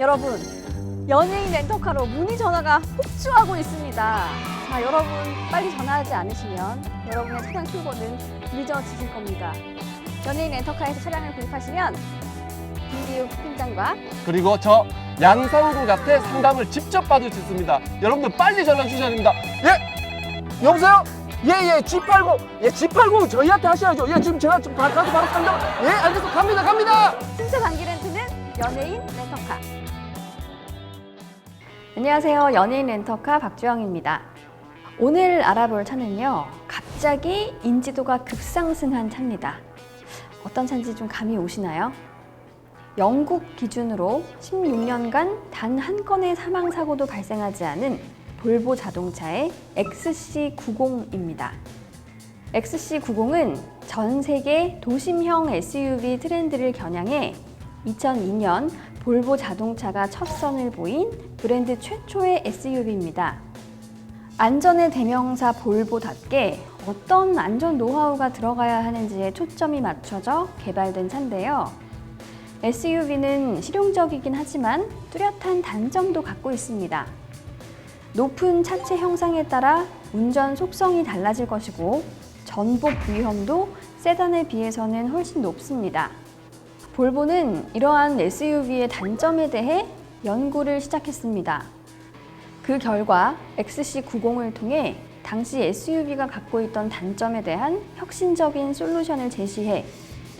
여러분, 연예인 렌터카로 문의 전화가 폭주하고 있습니다. 자, 여러분 빨리 전화하지 않으시면 여러분의 차량 출고는 늦어지실 겁니다. 연예인 렌터카에서 차량을 구입하시면 김기욱 팀장과 그리고 저 양상구 같은 상담을 직접 받을 수 있습니다. 여러분들 빨리 전화 주셔야 됩니다. 예? 여보세요? 예, 예, G80. 예, G80 저희한테 하셔야죠. 예, 지금 제가 지금 가- 가서 바로 상담. 예, 알겠어. 갑니다, 갑니다. 신세 단기 렌트는 연예인 렌터카. 안녕하세요. 연예인 렌터카 박주영입니다. 오늘 알아볼 차는요. 갑자기 인지도가 급상승한 차입니다. 어떤 차인지 좀 감이 오시나요? 영국 기준으로 16년간 단 한 건의 사망 사고도 발생하지 않은 볼보 자동차의 XC90입니다. XC90은 전 세계 도심형 SUV 트렌드를 겨냥해 2002년 볼보 자동차가 첫 선을 보인 브랜드 최초의 SUV입니다. 안전의 대명사 볼보답게 어떤 안전 노하우가 들어가야 하는지에 초점이 맞춰져 개발된 차인데요. SUV는 실용적이긴 하지만 뚜렷한 단점도 갖고 있습니다. 높은 차체 형상에 따라 운전 속성이 달라질 것이고 전복 위험도 세단에 비해서는 훨씬 높습니다. 볼보는 이러한 SUV의 단점에 대해 연구를 시작했습니다. 그 결과 XC90을 통해 당시 SUV가 갖고 있던 단점에 대한 혁신적인 솔루션을 제시해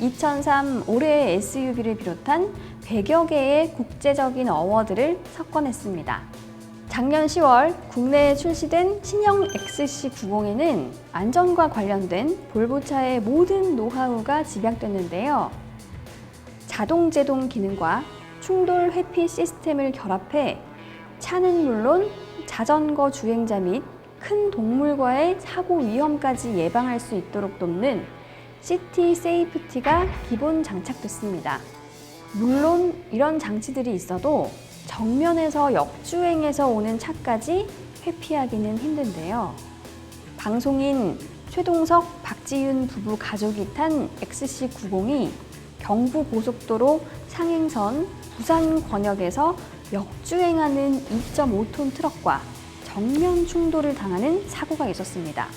2003 올해의 SUV를 비롯한 100여 개의 국제적인 어워드를 석권했습니다. 작년 10월 국내에 출시된 신형 XC90에는 안전과 관련된 볼보차의 모든 노하우가 집약됐는데요. 자동 제동 기능과 충돌 회피 시스템을 결합해 차는 물론 자전거 주행자 및 큰 동물과의 사고 위험까지 예방할 수 있도록 돕는 시티 세이프티가 기본 장착됐습니다. 물론 이런 장치들이 있어도 정면에서 역주행해서 오는 차까지 회피하기는 힘든데요. 방송인 최동석, 박지윤 부부 가족이 탄 XC90이 경부 고속도로 상행선 부산 권역에서 역주행하는 2.5톤 트럭과 정면 충돌을 당하는 사고가 있었습니다.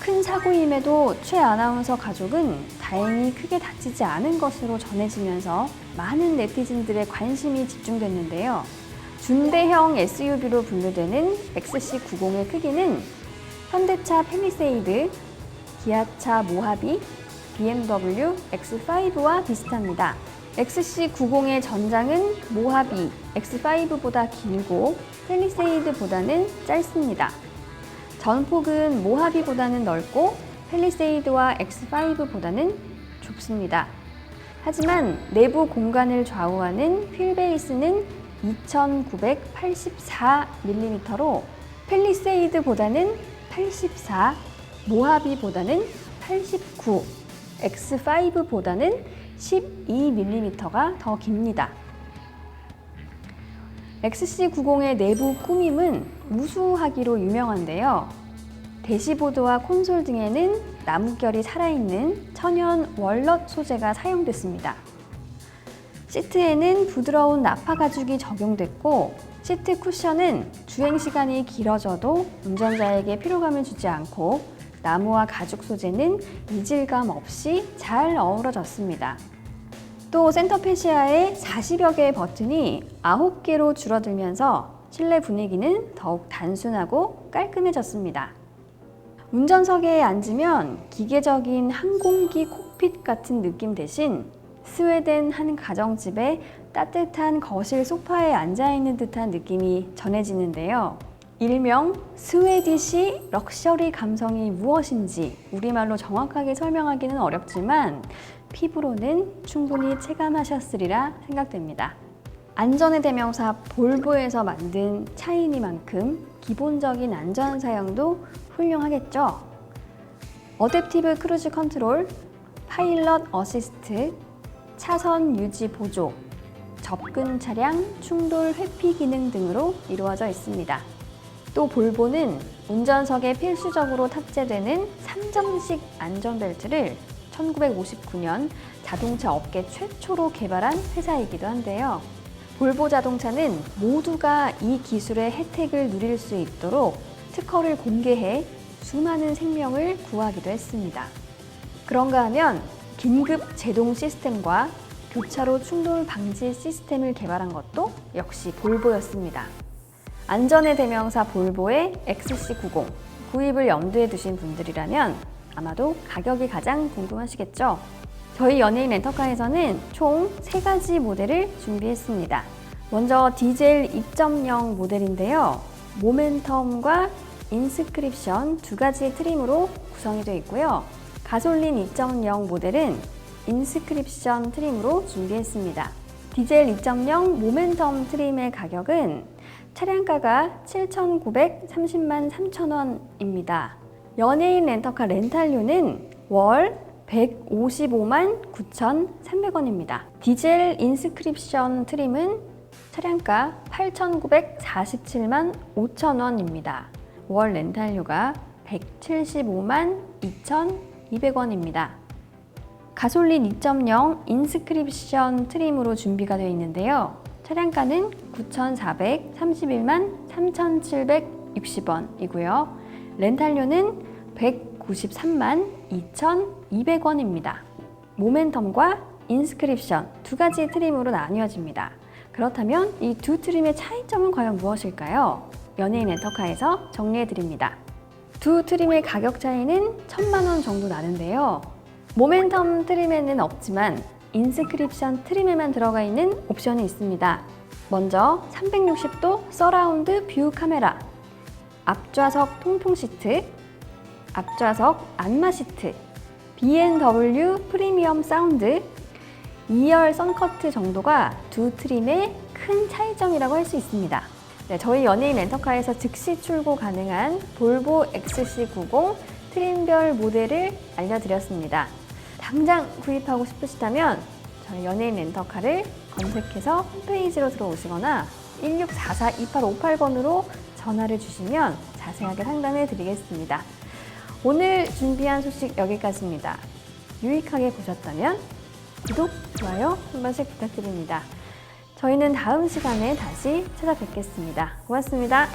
큰 사고임에도 최 아나운서 가족은 다행히 크게 다치지 않은 것으로 전해지면서 많은 네티즌들의 관심이 집중됐는데요. 준대형 SUV로 분류되는 XC90의 크기는 현대차 페미세이드, 기아차 모하비, BMW X5와 비슷합니다. XC90의 전장은 모하비 X5보다 길고 펠리세이드보다는 짧습니다. 전폭은 모하비보다는 넓고 펠리세이드와 X5보다는 좁습니다. 하지만 내부 공간을 좌우하는 휠베이스는 2984mm로 펠리세이드보다는 84, 모하비보다는 89, X5보다는 12mm가 더 깁니다. XC90의 내부 꾸밈은 우수하기로 유명한데요. 대시보드와 콘솔 등에는 나뭇결이 살아있는 천연 월넛 소재가 사용됐습니다. 시트에는 부드러운 나파 가죽이 적용됐고 시트 쿠션은 주행 시간이 길어져도 운전자에게 피로감을 주지 않고 나무와 가죽 소재는 이질감 없이 잘 어우러졌습니다. 또 센터 페시아의 40여 개의 버튼이 9개로 줄어들면서 실내 분위기는 더욱 단순하고 깔끔해졌습니다. 운전석에 앉으면 기계적인 항공기 콕핏 같은 느낌 대신 스웨덴 한 가정집의 따뜻한 거실 소파에 앉아 있는 듯한 느낌이 전해지는데요. 일명 스웨디시 럭셔리 감성이 무엇인지 우리말로 정확하게 설명하기는 어렵지만 피부로는 충분히 체감하셨으리라 생각됩니다. 안전의 대명사 볼보에서 만든 차이니만큼 기본적인 안전 사양도 훌륭하겠죠. 어댑티브 크루즈 컨트롤, 파일럿 어시스트, 차선 유지 보조, 접근 차량 충돌 회피 기능 등으로 이루어져 있습니다. 또 볼보는 운전석에 필수적으로 탑재되는 3점식 안전벨트를 1959년 자동차 업계 최초로 개발한 회사이기도 한데요. 볼보 자동차는 모두가 이 기술의 혜택을 누릴 수 있도록 특허를 공개해 수많은 생명을 구하기도 했습니다. 그런가 하면 긴급 제동 시스템과 교차로 충돌 방지 시스템을 개발한 것도 역시 볼보였습니다. 안전의 대명사 볼보의 XC90 구입을 염두에 두신 분들이라면 아마도 가격이 가장 궁금하시겠죠? 저희 연예인 렌터카에서는 총 세가지 모델을 준비했습니다. 먼저 디젤 2.0 모델인데요. 모멘텀과 인스크립션 두 가지 트림으로 구성이 되어 있고요. 가솔린 2.0 모델은 인스크립션 트림으로 준비했습니다. 디젤 2.0 모멘텀 트림의 가격은 차량가가 7,930만 3천 원입니다. 연예인 렌터카 렌탈료는 월 155만 9,300원입니다. 디젤 인스크립션 트림은 차량가 8,947만 5천 원입니다. 월 렌탈료가 175만 2,200원입니다. 가솔린 2.0 인스크립션 트림으로 준비가 되어 있는데요. 차량가는 9,431만 3,760원이고요. 렌탈료는 193만 2,200원입니다. 모멘텀과 인스크립션 두 가지 트림으로 나뉘어집니다. 그렇다면 이 두 트림의 차이점은 과연 무엇일까요? 연예인 렌터카에서 정리해 드립니다. 두 트림의 가격 차이는 천만 원 정도 나는데요. 모멘텀 트림에는 없지만 인스크립션 트림에만 들어가 있는 옵션이 있습니다. 먼저 360도 서라운드 뷰 카메라, 앞좌석 통풍 시트, 앞좌석 안마 시트, B&W 프리미엄 사운드, 2열 선커트 정도가 두 트림의 큰 차이점이라고 할 수 있습니다. 네, 저희 연예인 렌터카에서 즉시 출고 가능한 볼보 XC90 트림별 모델을 알려드렸습니다. 당장 구입하고 싶으시다면 저희 연예인 렌터카를 검색해서 홈페이지로 들어오시거나 1644-2858번으로 전화를 주시면 자세하게 상담해 드리겠습니다. 오늘 준비한 소식 여기까지입니다. 유익하게 보셨다면 구독, 좋아요 한 번씩 부탁드립니다. 저희는 다음 시간에 다시 찾아뵙겠습니다. 고맙습니다.